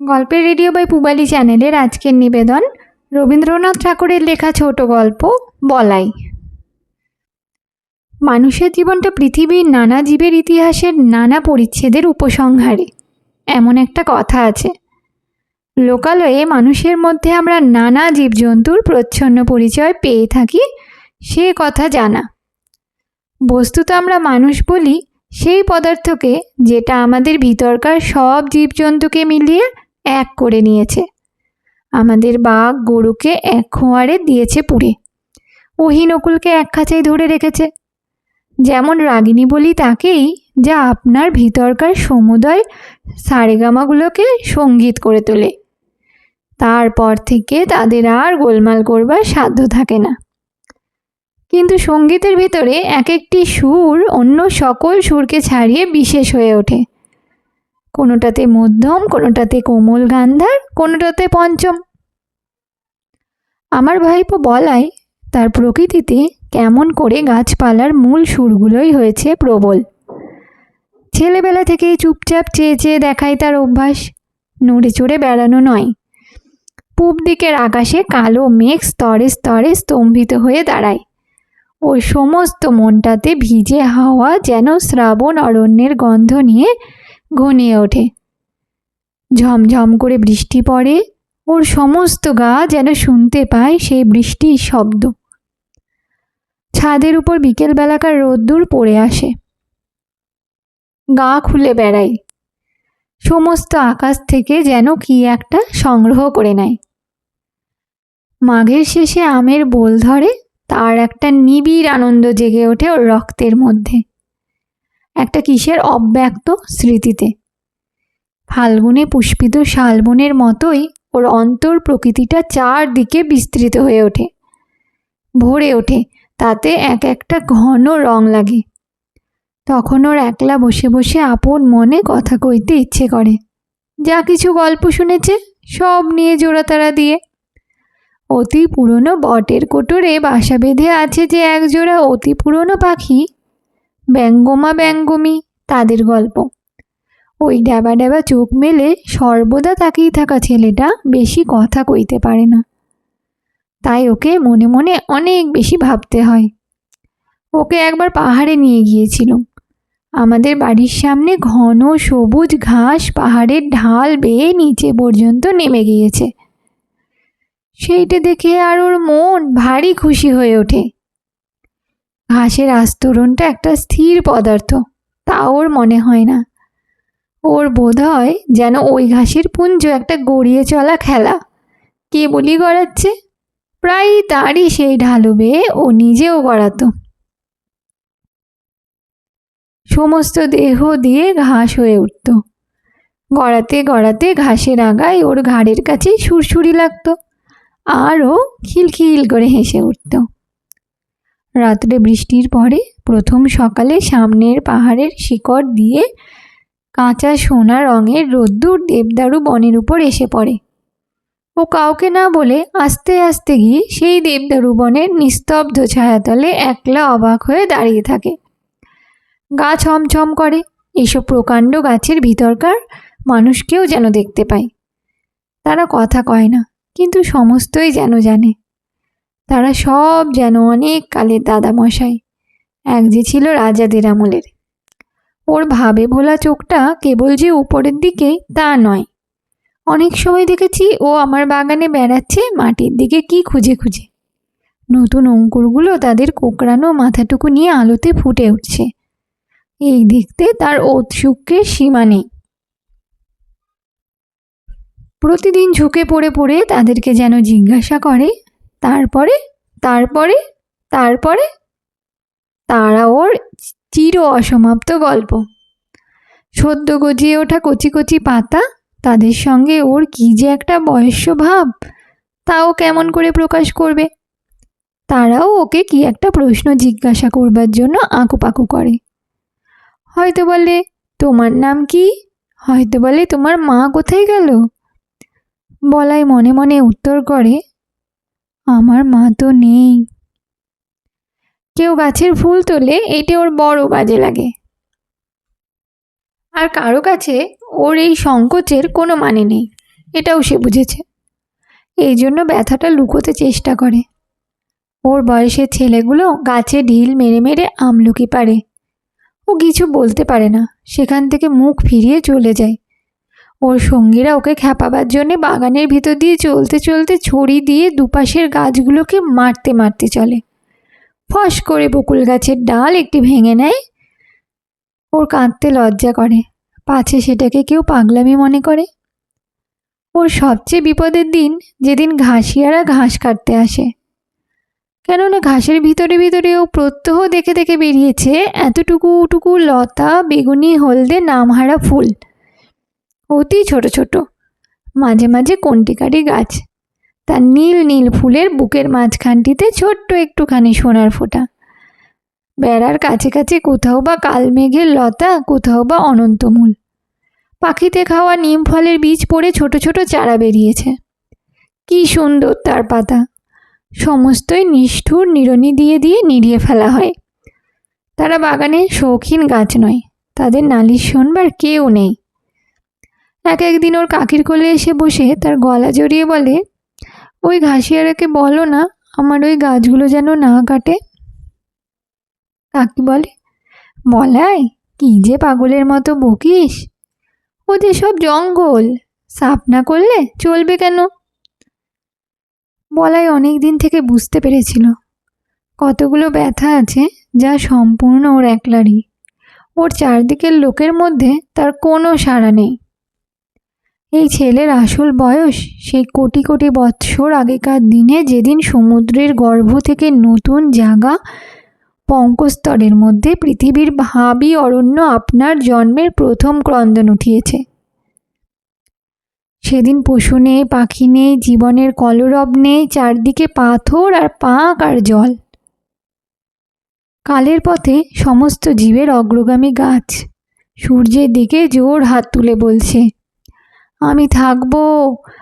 গল্পের radio by পুবালি চ্যানেলের আজকের নিবেদন রবীন্দ্রনাথ ঠাকুরের লেখা ছোট গল্প, বলাই। মানুষের জীবনটা পৃথিবীর নানা জীবের ইতিহাসের নানা পরিচ্ছেদের উপসংহারে। এমন একটা কথা আছে। লোকালয়ে মানুষের মধ্যে আমরা নানা জীবজন্তুর প্রচ্ছন্ন পরিচয় পেয়ে থাকি, সে কথা জানা। বস্তুত আমরা মানুষ বলি, সেই পদার্থকে যেটা আমাদের ভিতরকার সব জীবজন্তুকে মিলিয়ে এক করে নিয়েছে। আমাদের বাঘ গরুকে এক খোঁয়ারে দিয়েছে পুড়ে। ওহিনকুলকে এক খাঁচায় ধরে রেখেছে। যেমন রাগিনী বলি তাকেই যা আপনার ভিতরকার সমুদয় সারেগামাগুলোকে সংগীত করে তোলে। তারপর থেকে তাদের আর গোলমাল করবার সাধ্য থাকে না। কিন্তু সঙ্গীতের ভিতরে এক একটি সুর অন্য সকল সুরকে ছাড়িয়ে বিশেষ হয়ে ওঠে। কোনোটাতে মধ্যম, কোনোটাতে কোমল গান্ধার, কোনোটাতে পঞ্চম। আমার ভাইপো বলাই, তার প্রকৃতিতে কেমন করে গাছপালার মূল সুরগুলোই হয়েছে প্রবল। ছেলেবেলা থেকেই চুপচাপ চেয়ে চেয়ে দেখাই তার অভ্যাস। নড়ে চড়ে বেড়ানো নয়। পূব দিকের আকাশে কালো মেঘ স্তরে স্তরে স্তম্ভিত হয়ে দাঁড়ায়। ওর সমস্ত মনটাতে ভিজে হাওয়া যেন শ্রাবণ অরণ্যের গন্ধ নিয়ে ঘনিয়ে ওঠে। ঝমঝম করে বৃষ্টি পড়ে, ওর সমস্ত গা যেন শুনতে পায় সেই বৃষ্টির শব্দ। ছাদের উপর বিকেলবেলাকার রোদ্দুর পড়ে আসে। গা খুলে বেড়াই সমস্ত আকাশ থেকে যেন কি একটা সংগ্রহ করে নেয়। মাঘের শেষে আমের বোল ধরে, তার একটা নিবিড় আনন্দ জেগে ওঠে ওর রক্তের মধ্যে। একটা কিসের অব্যক্ত স্মৃতিতে। ফাল্গুনে পুষ্পিত শালবনের মতোই ওর অন্তর প্রকৃতিটা চারদিকে বিস্তৃত হয়ে ওঠে। ভরে ওঠে, তাতে এক একটা ঘন রং লাগে। তখন ওর একলা বসে বসে আপন মনে কথা কইতে ইচ্ছে করে। যা কিছু গল্প শুনেছে, সব নিয়ে জোড়াতাড়া দিয়ে। অতি পুরনো বটের কোটরে বাসা বেঁধে আছে যে একজোড়া অতি পুরনো পাখি ব্যঙ্গমা ব্যঙ্গমী তাদের গল্প। ওই ড্যাবা ড্যাবা চোখ মেলে সর্বদা তাকিয়ে থাকা ছেলেটা বেশি কথা কইতে পারে না। তাই ওকে মনে মনে অনেক বেশি ভাবতে হয়। ওকে একবার পাহাড়ে নিয়ে গিয়েছিল। আমাদের বাড়ির সামনে ঘন সবুজ ঘাস পাহাড়ের ঢাল বেয়ে নিচে পর্যন্ত নেমে গিয়েছে। সেইটা দেখে আর ওর মন ভারী খুশি হয়ে ওঠে। ঘাসের আস্তরণটা একটা স্থির পদার্থ, তা ওর মনে হয় না। ওর বোধ হয় যেন ওই ঘাসের পুঞ্জ একটা গড়িয়ে চলা খেলা। কে বলি গড়াচ্ছে? প্রায় তারই সেই ঢালু বেয়ে ও নিজেও গড়াতো। সমস্ত দেহ দিয়ে ঘাস হয়ে উঠত। গড়াতে গড়াতে ঘাসের আগায় ওর ঘাড়ের কাছে সুরসুরি লাগতো। আরও খিলখিল করে হেসে উঠত। রাত্রে বৃষ্টির পরে প্রথম সকালে সামনের পাহাড়ের শিকড় দিয়ে কাঁচা সোনা রঙের রোদ্দুর দেবদারু বনের উপর এসে পড়ে। ও কাউকে না বলে আস্তে আস্তে গিয়ে সেই দেবদারু বনের নিস্তব্ধ ছায়াতলে একলা অবাক হয়ে দাঁড়িয়ে থাকে। গা ছমছম করে, এসব প্রকাণ্ড গাছের ভিতরকার মানুষকেও যেন দেখতে পায়। তারা কথা কয় না, কিন্তু সমস্তই যেন জানে। তারা সব যেন অনেক কালের দাদামশাই। এক যে ছিল রাজাদের আমলের। ওর ভাবে ভোলা চোখটা কেবল যে উপরের দিকে তা নয়। অনেক সময় দেখেছি ও আমার বাগানে বেড়াচ্ছে মাটির দিকে কি খুঁজে খুঁজে। নতুন অঙ্কুরগুলো তাদের কোকড়ানো মাথাটুকু নিয়ে আলোতে ফুটে উঠছে। এই দেখতে তার ঔৎসুক্যের সীমা নেই। প্রতিদিন ঝুঁকে পড়ে পড়ে তাদেরকে যেন জিজ্ঞাসা করে তারপরে তারপরে তারপরে। তারা ওর চির অসমাপ্ত গল্প। সদ্য গজিয়ে ওঠা কচি কচি পাতা, তাদের সঙ্গে ওর কী যে একটা বয়স্য ভাব, তাও কেমন করে প্রকাশ করবে? তারাও ওকে কি একটা প্রশ্ন জিজ্ঞাসা করবার জন্য আঁকুপাকু করে। হয়তো বলে, তোমার নাম কি? হয়তো বলে, তোমার মা কোথায় গেল? বলাই মনে মনে উত্তর করে আমার মা তো নেই। কেউ গাছের ফুল তোলে এটি ওর বড় বাজে লাগে। আর কারও কাছে ওর এই সংকোচের কোনো মানে নেই, এটাও সে বুঝেছে। এই জন্য ব্যথাটা লুকোতে চেষ্টা করে। ওর বয়সের ছেলেগুলো গাছে ঢিল মেরে মেরে আমলকি পারে। ও কিছু বলতে পারে না, সেখান থেকে মুখ ফিরিয়ে চলে যায়। ওর সঙ্গীরা ওকে খ্যাপাবার জন্যে বাগানের ভিতর দিয়ে চলতে চলতে ছড়ি দিয়ে দুপাশের গাছগুলোকে মারতে মারতে চলে। ফস করে বকুল গাছের ডাল একটি ভেঙে নেয়। ওর কাঁদতে লজ্জা করে। পাছে সেটাকে কেউ পাগলামি মনে করে। ওর সবচেয়ে বিপদের দিন যেদিন ঘাসিয়ারা ঘাস কাটতে আসে। কেননা ঘাসের ভিতরে ভিতরে ও প্রত্যহ দেখে দেখে বেরিয়েছে এতটুকু টুকু লতা, বেগুনি, হলদে, নামহারা ফুল। অতি ছোট ছোট। মাঝে মাঝে কন্টিকারি গাছ। তার নীল নীল ফুলের বুকের মাঝখানটিতে ছোট্ট একটুখানি সোনার ফোঁটা। বেড়ার কাছে কাছে কোথাও বা কালমেঘের লতা, কোথাও বা অনন্তমূল। পাখিতে খাওয়া নিম ফলের বীজ পড়ে ছোট ছোট চারা বেরিয়েছে। কি সুন্দর তার পাতা। সমস্তই নিষ্ঠুর নিড়নি দিয়ে দিয়ে নিড়িয়ে ফেলা হয়। তারা বাগানে শৌখিন গাছ নয়। তাদের নালিশ শোনবার কেউ নেই। এক একদিন ওর কাকির কোলে এসে বসে তার গলা জড়িয়ে বলে, ওই ঘাসিয়ারাকে বলো না, আমার ওই গাছগুলো যেন না কাটে? কাকি বলে বলাই কি যে পাগলের মতো বকিস। ওদের সব জঙ্গল, সাফ না করলে চলবে কেন? বলাই অনেক দিন থেকে বুঝতে পেরেছিল কতগুলো ব্যথা আছে যা সম্পূর্ণ ওর একলারই। ওর চারদিকের লোকের মধ্যে তার কোনো সাড়া নেই। এই ছেলের আসল বয়স সেই কোটি কোটি বৎসর আগেকার দিনে যেদিন সমুদ্রের গর্ভ থেকে নতুন জাগা পঙ্কস্তরের মধ্যে পৃথিবীর ভাবি অরণ্য আপনার জন্মের প্রথম ক্রন্দন উঠিয়েছে। সেদিন পশু নেই, পাখি নেই, জীবনের কলরব নেই, চারদিকে পাথর আর পাঁক আর জল। কালের পথে সমস্ত জীবের অগ্রগামী গাছ সূর্যের দিকে জোর হাত তুলে বলছে আমি থাকব,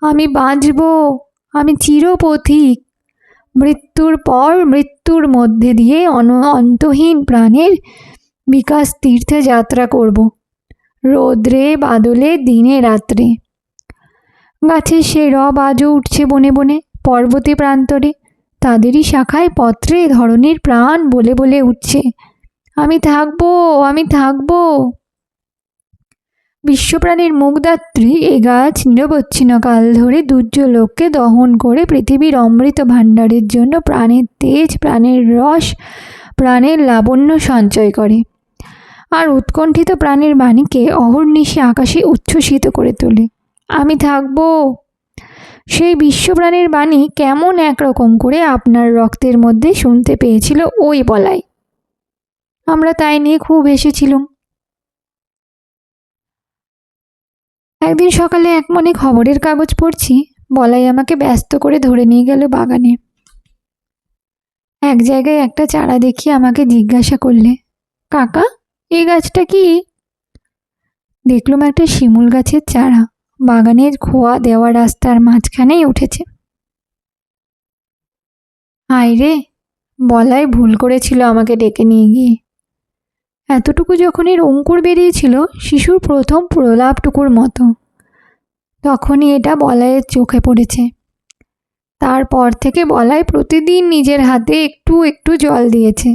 আমি বাঁচব, আমি চিরপথিক। মৃত্যুর পর মৃত্যুর মধ্যে দিয়ে অন, অন্তহীন প্রাণের বিকাশ তীর্থে যাত্রা করব। রোদ্রে, বাদলে, দিনে, রাত্রে। গাছের সে রব আজও উঠছে বনে বনে, পর্বতে, প্রান্তরে। তাদেরই শাখায় পত্রে ধরনের প্রাণ বলে বলে উঠছে। আমি থাকব আমি থাকব। বিশ্বপ্রাণীর মুখদাত্রী এ গাছ নিরবচ্ছিন্ন কাল ধরে দুর্য লোককে দহন করে পৃথিবীর অমৃত ভাণ্ডারের জন্য প্রাণের তেজ, প্রাণের রস, প্রাণের লাবণ্য সঞ্চয় করে। আর উৎকণ্ঠিত প্রাণের বাণীকে অহর্নিশে আকাশে উচ্ছ্বসিত করে তোলে। আমি থাকব। সেই বিশ্বপ্রাণের বাণী কেমন একরকম করে আপনার রক্তের মধ্যে শুনতে পেয়েছিল ওই বলাই। আমরা তাই নিয়ে খুব এসেছিলাম একদিন সকালে এক মনে খবরের কাগজ পড়ছি, বলাই আমাকে ব্যস্ত করে ধরে নিয়ে গেল বাগানে। এক জায়গায় একটা চারা দেখি আমাকে জিজ্ঞাসা করলে, কাকা এই গাছটা কি? দেখলাম একটা শিমুল গাছের চারা, বাগানের খোয়া দেওয়া রাস্তার মাঝখানেই উঠেছে। আয় রে, বলাই ভুল করেছিল আমাকে ডেকে নিয়ে গিয়ে। এতটুকু যখন এর অঙ্কুর বেরিয়েছিল, শিশুর প্রথম প্রলাপটুকুর মতো। তখনই এটা বলাইয়ের চোখে পড়েছে। তারপর থেকে বলাই প্রতিদিন নিজের হাতে একটু একটু জল দিয়েছে।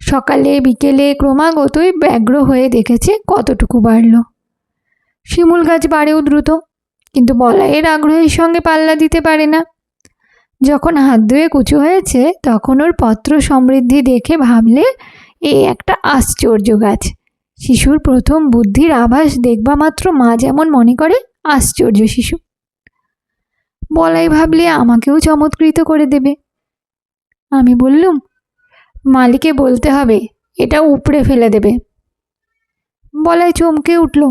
সকালে, বিকেলে ক্রমাগতই ব্যগ্র হয়ে দেখেছে কতটুকু বাড়ল। শিমুল গাছ বাড়েও দ্রুত, কিন্তু বলাইয়ের আগ্রহের সঙ্গে পাল্লা দিতে পারে না। যখন হাত ধুয়ে কুচু হয়েছে, তখন ওর পত্র সমৃদ্ধি দেখে ভাবলে এই একটা আশ্চর্য গাছ। শিশুর প্রথম বুদ্ধির আভাস দেখবা মাত্র মা যেমন মনে করে, আশ্চর্য শিশু। বলাই ভাবলে আমাকেও চমৎকৃত করে দেবে। আমি বললুম, মালিকে বলতে হবে, এটা উপড়ে ফেলে দেবে। বলাই চমকে উঠল,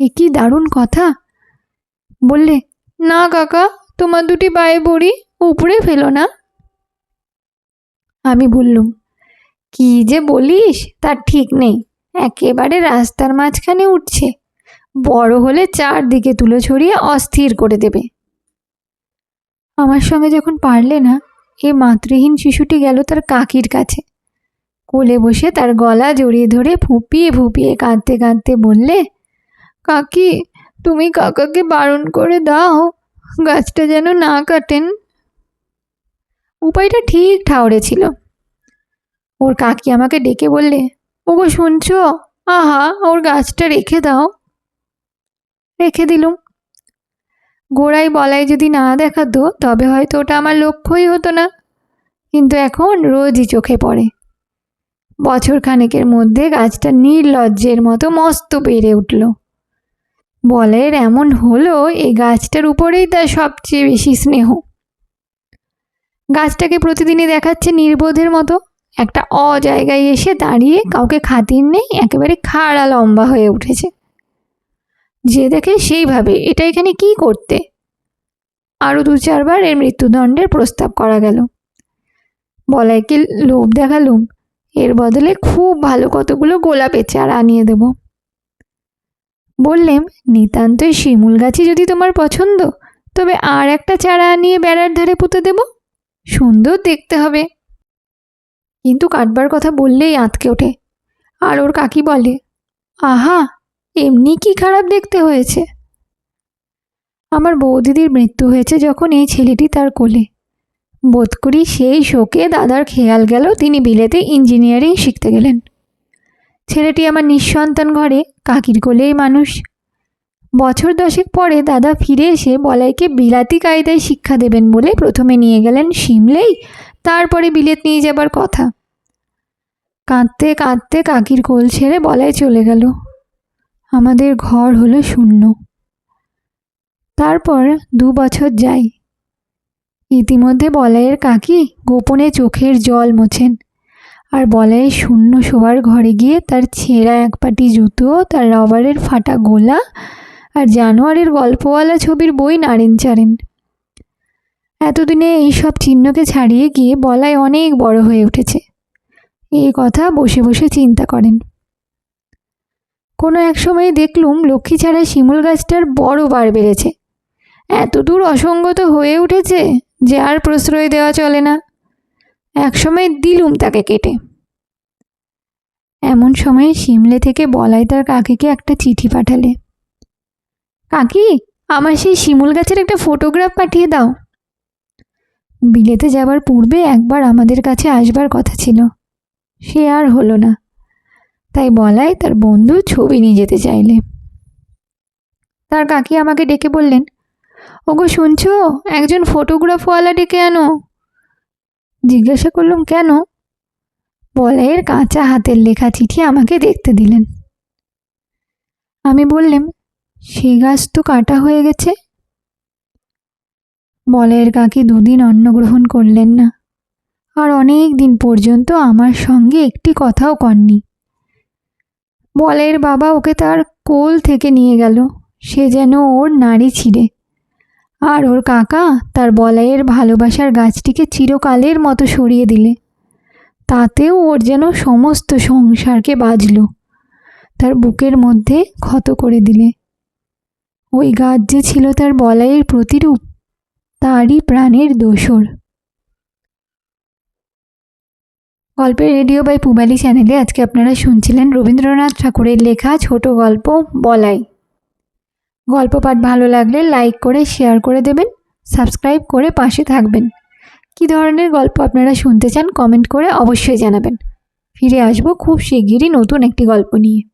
এ কি দারুণ কথা। বললে, না কাকা, তোমার দুটি পায়ে বড়ি উপড়ে ফেলো না। আমি বললুম কি যে বলিস, তার ঠিক নেই। একেবারে রাস্তার মাঝখানে উঠছে। বড় হলে চারদিকে তুলো ছড়িয়ে অস্থির করে দেবে। আমার সঙ্গে যখন পারলে না, এ মাতৃহীন শিশুটি গেল তার কাকির কাছে। কোলে বসে তার গলা জড়িয়ে ধরে ফুপিয়ে ফুপিয়ে কাঁদতে কাঁদতে বললে, কাকি, তুমি কাকাকে বারণ করে দাও, গাছটা যেন না কাটেন। উপায়টা ঠিক ঠাউরে ছিল। ওর কাকি আমাকে ডেকে বললে, ওগো শুনছো? আহা, ওর গাছটা রেখে দাও। রেখে দিলুম। গোড়ায় বলাই যদি না দেখাতো, তবে হয়তো ওটা আমার লক্ষ্যই হতো না। কিন্তু এখন রোজই চোখে পড়ে। বছর খানেকের মধ্যে গাছটা নির্লজ্জের মতো মস্ত বেড়ে উঠল। বলের এমন হলো, এই গাছটার উপরেই তার সবচেয়ে বেশি স্নেহ। গাছটাকে প্রতিদিনই দেখাচ্ছে নির্বোধের মতো। একটা অ জায়গায় এসে দাঁড়িয়ে কাউকে খাতির নেই, একেবারে খাড়া লম্বা হয়ে উঠেছে। যে দেখে সেইভাবে এটা এখানে কি করতে? আরও দু চারবার এর মৃত্যুদণ্ডের প্রস্তাব করা গেল। বলাইকে লোভ দেখালুম? এর বদলে খুব ভালো কতগুলো গোলাপের চারা আনিয়ে দেব। বললেম, নিতান্তই শিমুল গাছই যদি তোমার পছন্দ, তবে আর একটা চারা আনিয়ে বেড়ার ধারে পুঁতে দেব? সুন্দর দেখতে হবে। কিন্তু কাটবার কথা বললেই আঁতকে ওঠে। আর ওর কাকি বলে, আহা, এমনি কি খারাপ দেখতে হয়েছে? আমার বৌদিদির মৃত্যু হয়েছে যখন এই ছেলেটি তার কোলে। বোধ করি সেই শোকে দাদার খেয়াল গেল তিনি বিলেতে ইঞ্জিনিয়ারিং শিখতে গেলেন। ছেলেটি আমার নিঃসন্তান ঘরে কাকির কোলেই মানুষ। বছর দশেক পরে দাদা ফিরে এসে বলাইকে বিলাতি কায়দায় শিক্ষা দেবেন বলে প্রথমে নিয়ে গেলেন সিমলেই, তারপরে বিলেত নিয়ে যাবার কথা। কাঁদতে কাঁদতে কাকির কোল ছেড়ে বলাই চলে গেল, আমাদের ঘর হলো শূন্য। তারপর দু বছর যাই। ইতিমধ্যে বলাইয়ের কাকি গোপনে চোখের জল মোছেন, আর বলাইয়ের শূন্য শোয়ার ঘরে গিয়ে তার ছেঁড়া এক পাটি জুতো, তার রবারের ফাটা গোলা আর জানোয়ারের গল্পওয়ালা ছবির বই নাড়েন চাড়েন। এতদিনে এই সব চিহ্নকে ছাড়িয়ে গিয়ে বলায় অনেক বড় হয়ে উঠেছে। এই কথা বসে বসে চিন্তা করেন। কোনো এক সময় দেখলুম লক্ষ্মী ছাড়া শিমুল গাছটার বড় বার বেড়েছে। এত দূর অসঙ্গত হয়ে উঠেছে যে আর প্রশ্রয় দেওয়া চলে না। একসময় দিলুম তাকে কেটে। এমন সময় শিমলে থেকে বলাই তার কাকিকে একটা চিঠি পাঠালে। কাকি, আমার সেই শিমুল গাছের একটা ফটোগ্রাফ পাঠিয়ে দাও। বিলেতে যাবার পূর্বে একবার আমাদের কাছে আসবার কথা ছিল। সে আর হলো না। তাই বলাই তার বন্ধু ছবি নিয়ে যেতে চাইলে। তার কাকি আমাকে ডেকে বললেন, ওগো শুনছো, একজন ফটোগ্রাফওয়ালা ডেকে আনো। জিজ্ঞাসা করলাম, কেন? বলাইয়ের কাঁচা হাতের লেখা চিঠি আমাকে দেখতে দিলেন। আমি বললাম সে গাছ তো কাটা হয়ে গেছে। বলাইয়ের কাকি দুদিন অন্ন গ্রহণ করলেন না। আর অনেক দিন পর্যন্ত আমার সঙ্গে একটি কথাও কননি। বলাইয়ের বাবা ওকে তার কোল থেকে নিয়ে গেল। সে যেন ওর নারী ছিঁড়ে। আর ওর কাকা তার বলাইয়ের ভালোবাসার গাছটিকে চিরকালের মতো সরিয়ে দিলে। তাতেও ওর যেন সমস্ত সংসারকে বাজল। তার বুকের মধ্যে ক্ষত করে দিলে। ওই গাছ যে ছিল তার বলাইয়ের প্রতিরূপ, তারই প্রাণের দোসর। গল্পের রেডিও বাই পুবালি চ্যানেলে আজকে আপনারা শুনছিলেন রবীন্দ্রনাথ ঠাকুরের লেখা ছোট গল্প বলাই। গল্প পাঠ ভালো লাগলে লাইক করে, শেয়ার করে দেবেন, সাবস্ক্রাইব করে পাশে থাকবেন। কী ধরনের গল্প আপনারা শুনতে চান কমেন্ট করে অবশ্যই জানাবেন। ফিরে আসব খুব শিগগিরই নতুন একটি গল্প নিয়ে।